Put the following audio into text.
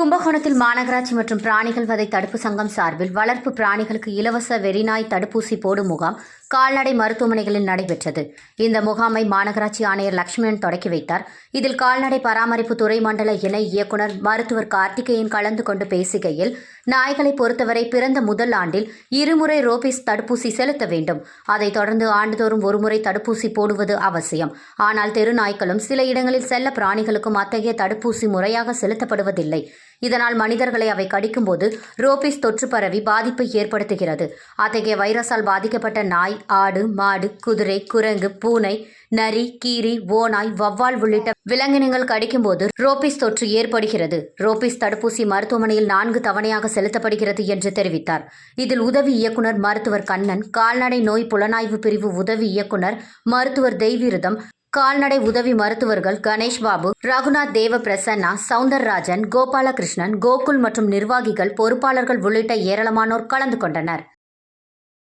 கும்பகோணத்தில் மாநகராட்சி மற்றும் பிராணிகள் வதை தடுப்பு சங்கம் சார்பில் வளர்ப்பு பிராணிகளுக்கு இலவச வெறிநாய் தடுப்பூசி போடும் முகாம் கால்நடை மருத்துவமனைகளில் நடைபெற்றது. இந்த முகாமை மாநகராட்சி ஆணையர் லட்சுமணன் தொடக்கி வைத்தார். இதில் கால்நடை பராமரிப்பு துறை மண்டல இணை இயக்குனர் மருத்துவர் கார்த்திகேயன் கலந்து கொண்டு பேசுகையில் நாய்களை பொறுத்தவரை பிறந்த முதல் ஆண்டில் இருமுறை ரோபிஸ் தடுப்பூசி செலுத்த வேண்டும். அதைத் தொடர்ந்து ஆண்டுதோறும் ஒருமுறை தடுப்பூசி போடுவது அவசியம். ஆனால் தெரு நாய்களும் சில இடங்களில் செல்ல பிராணிகளுக்கும் அத்தகைய தடுப்பூசி முறையாக செலுத்தப்படுவதில்லை. இதனால் மனிதர்களை அவை கடிக்கும்போது ரோபிஸ் தொற்று பரவி பாதிப்பை ஏற்படுத்துகிறது. அத்தகைய வைரஸால் பாதிக்கப்பட்ட நாய் ஆடு மாடு குதிரை குரங்கு பூனை நரி கீரி ஓநாய் வவ்வால் உள்ளிட்ட விலங்கினங்கள் கடிக்கும்போது ரோபிஸ் தொற்று ஏற்படுகிறது. ரோபிஸ் தடுப்பூசி மருத்துவமனையில் நான்கு தவணையாக செலுத்தப்படுகிறது என்று தெரிவித்தார். இதில் உதவி இயக்குனர் மருத்துவர் கண்ணன் கால்நடை நோய் புலனாய்வு பிரிவு உதவி இயக்குனர் மருத்துவர் தெய்வீரதம் கால்நடை உதவி மருத்துவர்கள் கணேஷ் பாபு ரகுநாத் தேவ பிரசன்னா சவுந்தரராஜன் கோபாலகிருஷ்ணன் கோகுல் மற்றும் நிர்வாகிகள் பொறுப்பாளர்கள் உள்ளிட்ட ஏராளமானோர் கலந்து கொண்டனர்.